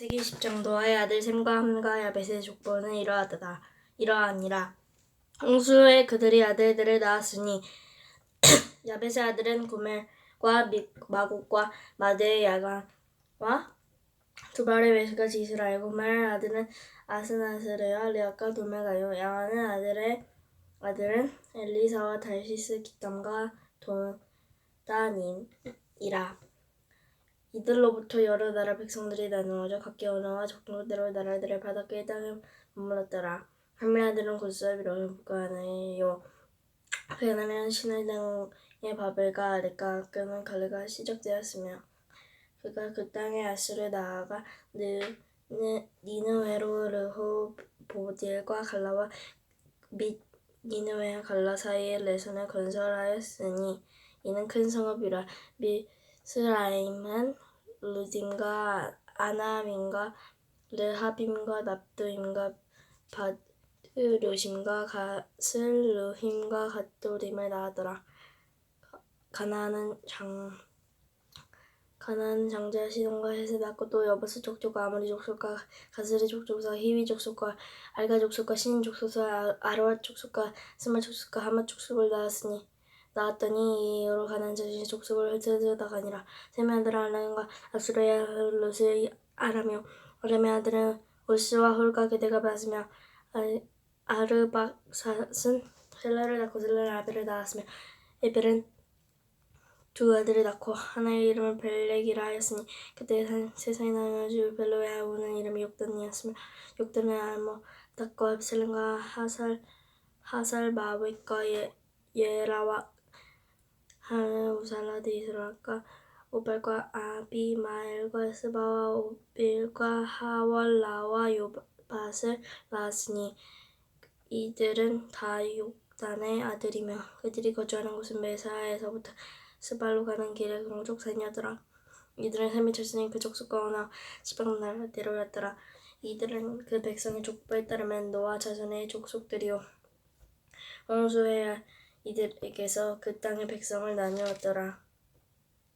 세기 10장 노아의 아들 셈과 함과 야벳의 족보는 이러하다. 이러하니라. 홍수에 그들이 아들들을 낳았으니 야벳의 아들은 고멜과 미- 마곡과 마대의 야간과 두발의 외수까지 이스라엘 고멜의 아들은 아스나스레와 레아과 도메가요. 야간의 아들의 아들은 엘리사와 달시스 기탐과 도다님이라 이들로부터 여러 나라 백성들이 나누어져 각기 언어와 족속대로 나라들의 바닷가의 땅에 머물렀더라. 할매 아들은 구스와 비로는 북가나요. 베나는 신의 땅의 바벨과 아렉과 끄는 갈레가 시작되었으며 그가 그 땅에 아스를 나아가 니느웨로 르호 보딜과 갈라와 및 니느웨와 갈라 사이에 레선을 건설하였으니 이는 큰 성읍이라 미 스라임은 루딘과 아나민과 르하빔과 납도임과 바드루심과 가슬루힘과 갓도림을 낳았더라. 가나안은 장 가나안 장자 시돈과 헷을 낳고 또 여버스 족족과 아모리 족속과 가스리 족속과 히위 족속과 알가 족속과 신 족속과 아르와 족속과 스마 족속과 하마 족속을 낳았으니 낳았더니 이 이후로 가나안 자신의 족속을 흩어져나가니라 셈의 아들 알랑과 아수르의 롯의 아라며 아람의 아들은 올스와 홀과 게데가 받으며 아- 아르박삿은 셀라를 낳고 셀라는 아벨을 낳았으며 에벨은 두 아들을 낳고 하나의 이름을 벨렉이라 하였으니 그때 산- 세상에 나는 주 벨로의 아우는 이름이 욕단이었으며 욕단은 알모 닥과 셀렘과 하살 하살 마윗과 예, 예라와 우살라 디스라과 오발과 아비마엘과 스바와 오빌과 하월라와 요밭을 낳았으니 이들은 다 욕단의 아들이며 그들이 거주하는 곳은 메사에서부터 스발로 가는 길의 공족산이었더라. 이들은 셈이 쳤으니 그 족속과 언어 지방 나라대로였더라. 이들은 그 백성의 족보에 따르면 노아 자손의 족속들이요 홍수의 이들에게서 그 땅의 백성을 나누었더라.